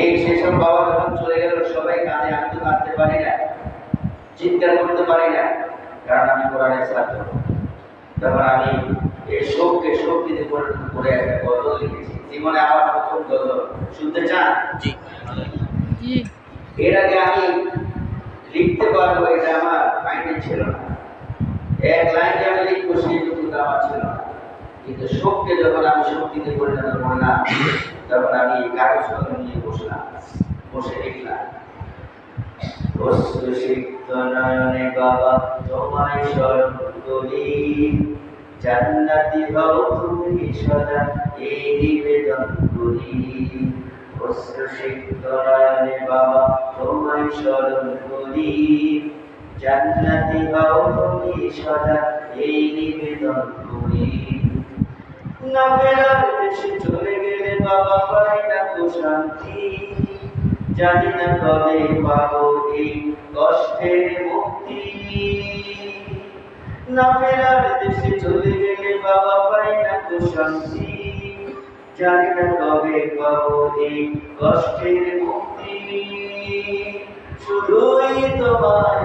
এই সেসব বাবা যখন চলে গেল সবাই কাঁদে আমি তো কাঁদতে পারি না চিৎকার করতে পারি না কারণ আমি কোরআনের ছাত্র। তখন আমি এই শোককে শক্তিতে পরিণত করে একটা গজল লিখেছি। জীবনে আমার প্রথম গজল। শুনতে চান? জি। জি। এর আগে আমি লিখতে পারব এটা আমার মাইন্ডে ছিল না। এক লাইন আমি লিখব সেই যোগ্যতা আমার ছিল না। কিন্তু শোককে যখন আমি শক্তিতে পরিণত করলাম, তখন আমি কাগজ নিয়ে বসলাম, বসে নয়নে বাবা তুমি নিবেদন জান্নাতি হও তুমি সদা এই নিবেদন করি। না ফেরার দেশে চলে গেলে বাবা পাই না তো শান্তি। জানি না কবে পাবো এই কষ্টের মুক্তি। না ফেরার দেশে চলে গেলে বাবা পাই না তো শান্তি। জানি না কবে পাবো এই কষ্টের মুক্তি। শুধুই তোমার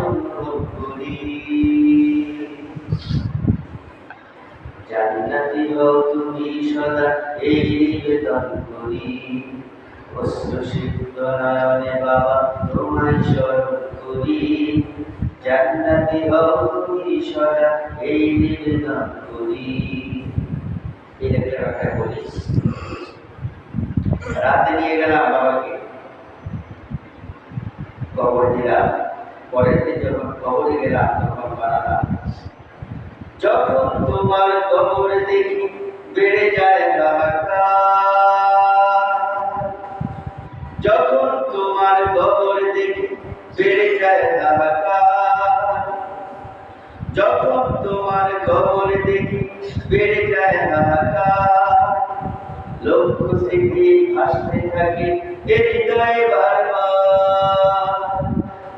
রাতে নিয়ে গেলাম বাবাকে কবর দিলাম পরের দিন যখন কবরে গেলাম তখন বানালাম যখন তোমার কবর দেখি তোমার কবর দেখি বেড়ে যায় লক্ষ্য স্মৃতি ভাসতে থাকে এ হৃদয়ে বারবার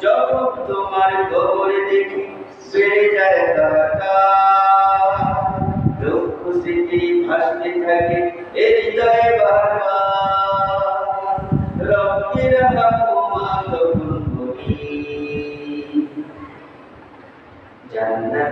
যখন তোমার কবর দেখি বেড়ে যায় লক্ষ্য স্মৃতি ভাসতে থাকে এ হৃদয়ে বারবার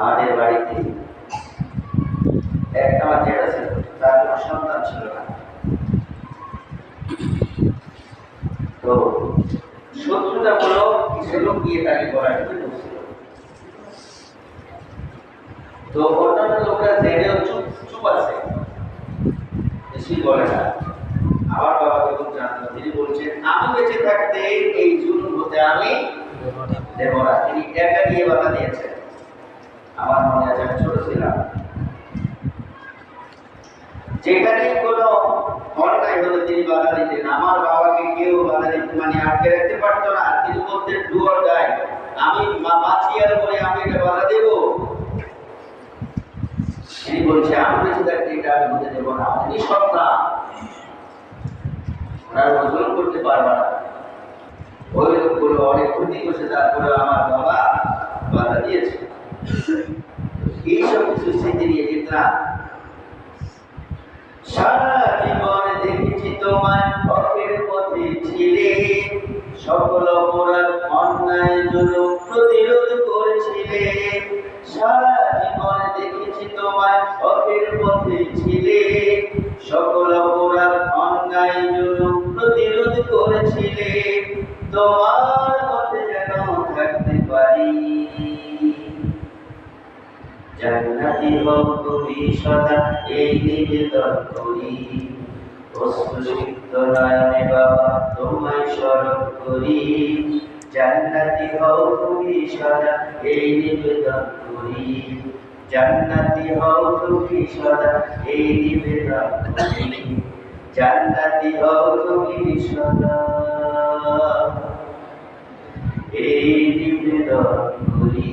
আমাদের বাড়িতে আমার জেঠা ছিল, তার কোনো সন্তান ছিল না। তো কিছু লোক গিয়ে তাকে গড়াতে বসছিল তো অন্যান্য লোকরা চুপ চুপ আছে। বেশি বলে না। আমার বাবা যখন জানতো, তিনি বলছেন, আমি বেঁচে থাকতে এই জুলুম হতে আমি তিনি একা নিয়ে বাধা দিয়েছেন। আমার মনে আছে, আমি ছোট ছিলাম। যেখানে কোনো অন্যায় হলে তিনি বাধা দিতেন। আমার বাবাকে কেউ বাধা দিতে মানে আটকে রাখতে পারতো না। তিনি বলতেন ডুয়ার গায় আমি বাঁচিয়ার বলে আমি এটা বাধা দেব। তিনি বলছে, আমি বেঁচে থাকতে এটা আমি হতে দেবো না। তিনি সন্তান ওনার ওজন করতে পারবে না। ওই লোকগুলো অনেক ক্ষতি করছে, তারপরে আমার বাবা বাধা দিয়েছে। এইসব কিছু নিয়ে যেতাম সারা জীবন দেখেছি তোমায় হকের পথে ছিলে সকল অপরাধ অন্যায় জুলুম প্রতিরোধ করেছিলে সারা জীবন দেখেছি তোমায় হকের পথে ছিলে সকল অপরাধ অন্যায় জুলুম প্রতিরোধ করেছিলে তোমার পথে যেন থাকতে পারি। জান্নাতি হও তুমি সদা, এই নিবেদন করি অস্ত্রসিক্ত নয়নে বাবা, তোমায় স্মরণ করি। জান্নাতি হও তুমি সদা, এই নিবেদন করি জান্নাতি হও তুমি সদা, এই নিবেদন করি জান্নাতি হও তুমি সদা, এই নিবেদন করি